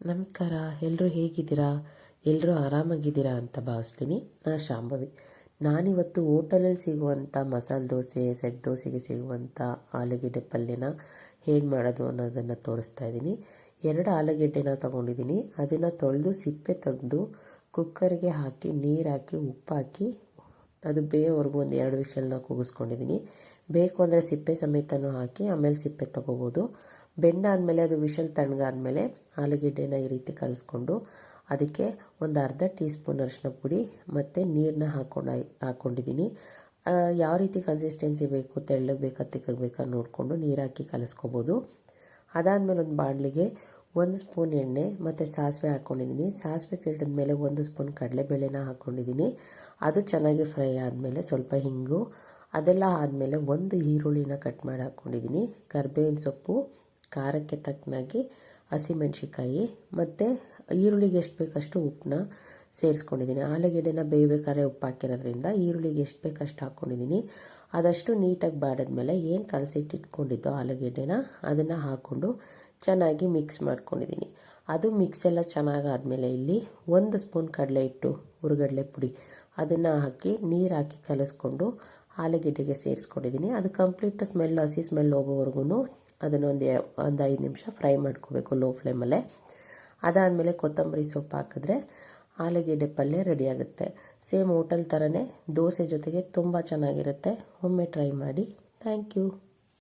ನಮಸ್ಕಾರ ಎಲ್ಲರೂ ಹೇಗಿದ್ದೀರಾ? ಎಲ್ಲರೂ ಆರಾಮಾಗಿದ್ದೀರಾ ಅಂತ ಭಾವಿಸ್ತೀನಿ. ನಾನು ಶಾಂಭವಿ. ನಾನಿವತ್ತು ಹೋಟೆಲಲ್ಲಿ ಸಿಗುವಂಥ ಮಸಾಲೆ ದೋಸೆ, ಸೆಟ್ ದೋಸೆಗೆ ಸಿಗುವಂಥ ಆಲೂಗೆಡ್ಡೆ ಪಲ್ಯನ ಹೇಗೆ ಮಾಡೋದು ಅನ್ನೋದನ್ನು ತೋರಿಸ್ತಾ ಇದ್ದೀನಿ. ಎರಡು ಆಲೂಗೆಡ್ಡೆನ ತೊಗೊಂಡಿದ್ದೀನಿ. ಅದನ್ನು ತೊಳೆದು ಸಿಪ್ಪೆ ತೆಗೆದು ಕುಕ್ಕರ್ಗೆ ಹಾಕಿ, ನೀರು ಹಾಕಿ, ಉಪ್ಪು ಹಾಕಿ, ಅದು ಬೇಯೋವರೆಗೂ ಒಂದು ಎರಡು ವಿಷಲ್ನ ಕೂಗಿಸ್ಕೊಂಡಿದ್ದೀನಿ. ಬೇಕು ಅಂದರೆ ಸಿಪ್ಪೆ ಸಮೇತನೂ ಹಾಕಿ, ಆಮೇಲೆ ಸಿಪ್ಪೆ ತೊಗೋಬೋದು. ಬೆಂದಾದಮೇಲೆ ಅದು ವಿಷಲ್ ತಣ್ಣಗಾದ್ಮೇಲೆ ಆಲೂಗೆಡ್ಡೆನ ಈ ರೀತಿ ಕಲಿಸ್ಕೊಂಡು ಅದಕ್ಕೆ ಒಂದು ಅರ್ಧ ಟೀ ಸ್ಪೂನ್ ಅರಿಶಿನ ಪುಡಿ ಮತ್ತು ನೀರನ್ನ ಹಾಕೊಂಡು ಹಾಕ್ಕೊಂಡಿದ್ದೀನಿ ಯಾವ ರೀತಿ ಕನ್ಸಿಸ್ಟೆನ್ಸಿ ಬೇಕು, ತೆಳ್ಳಗೆ ಬೇಕಾ, ತಿಕ್ಕಗೆ ಬೇಕಾ ನೋಡಿಕೊಂಡು ನೀರು ಹಾಕಿ ಕಲಿಸ್ಕೋಬೋದು. ಅದಾದಮೇಲೆ ಒಂದು ಬಾಣಲಿಗೆ ಒಂದು ಸ್ಪೂನ್ ಎಣ್ಣೆ ಮತ್ತು ಸಾಸಿವೆ ಹಾಕ್ಕೊಂಡಿದ್ದೀನಿ ಸಾಸಿವೆ ಸಿಡಿದ ಮೇಲೆ ಒಂದು ಸ್ಪೂನ್ ಕಡಲೆಬೇಳೆನ ಹಾಕ್ಕೊಂಡಿದ್ದೀನಿ ಅದು ಚೆನ್ನಾಗಿ ಫ್ರೈ ಆದಮೇಲೆ ಸ್ವಲ್ಪ ಹಿಂಗು ಅದೆಲ್ಲ ಆದಮೇಲೆ ಒಂದು ಈರುಳ್ಳಿನ ಕಟ್ ಮಾಡಿ ಹಾಕ್ಕೊಂಡಿದ್ದೀನಿ ಕರ್ಬೇವಿನ ಸೊಪ್ಪು ಖಾರಕ್ಕೆ ತಕ್ಕನಾಗಿ ಹಸಿಮೆಣ್ಸಿಕಾಯಿ ಮತ್ತು ಈರುಳ್ಳಿಗೆ ಎಷ್ಟು ಬೇಕಷ್ಟು ಉಪ್ಪನ್ನ ಸೇರಿಸ್ಕೊಂಡಿದ್ದೀನಿ. ಆಲೂಗೆಡ್ಡೆನ ಬೇಯಬೇಕಾದ್ರೆ ಉಪ್ಪು ಹಾಕಿರೋದ್ರಿಂದ ಈರುಳ್ಳಿಗೆ ಎಷ್ಟು ಬೇಕಷ್ಟು ಹಾಕ್ಕೊಂಡಿದ್ದೀನಿ ಅದಷ್ಟು ನೀಟಾಗಿ ಬಾಡಿದ್ಮೇಲೆ ಏನು ಕಲಸಿಟ್ಟಿಟ್ಕೊಂಡಿದ್ದೋ ಆಲೂಗೆಡ್ಡೆನ ಅದನ್ನು ಹಾಕ್ಕೊಂಡು ಚೆನ್ನಾಗಿ ಮಿಕ್ಸ್ ಮಾಡ್ಕೊಂಡಿದ್ದೀನಿ. ಅದು ಮಿಕ್ಸ್ ಎಲ್ಲ ಚೆನ್ನಾಗಾದಮೇಲೆ ಇಲ್ಲಿ ಒಂದು ಸ್ಪೂನ್ ಕಡಲೆ ಹಿಟ್ಟು, ಹುರುಗಡಲೆ ಪುಡಿ ಅದನ್ನು ಹಾಕಿ ನೀರು ಹಾಕಿ ಕಲಸ್ಕೊಂಡು ಆಲೂಗೆಡ್ಡೆಗೆ ಸೇರಿಸ್ಕೊಂಡಿದ್ದೀನಿ. ಅದು ಕಂಪ್ಲೀಟ್ ಸ್ಮೆಲ್ ಹಸಿ ಸ್ಮೆಲ್ ಹೋಗೋವರೆಗೂ ಅದನ್ನು ಒಂದು ಒಂದು ಐದು ನಿಮಿಷ ಫ್ರೈ ಮಾಡ್ಕೋಬೇಕು ಲೋ ಫ್ಲೇಮಲ್ಲೇ. ಅದಾದಮೇಲೆ ಕೊತ್ತಂಬರಿ ಸೊಪ್ಪು ಹಾಕಿದ್ರೆ ಆಲೂಗೆಡ್ಡೆ ಪಲ್ಯ ರೆಡಿ ಆಗುತ್ತೆ. ಸೇಮ್ ಹೋಟೆಲ್ ಥರನೇ ದೋಸೆ ಜೊತೆಗೆ ತುಂಬ ಚೆನ್ನಾಗಿರುತ್ತೆ. ಒಮ್ಮೆ ಟ್ರೈ ಮಾಡಿ. Thank you.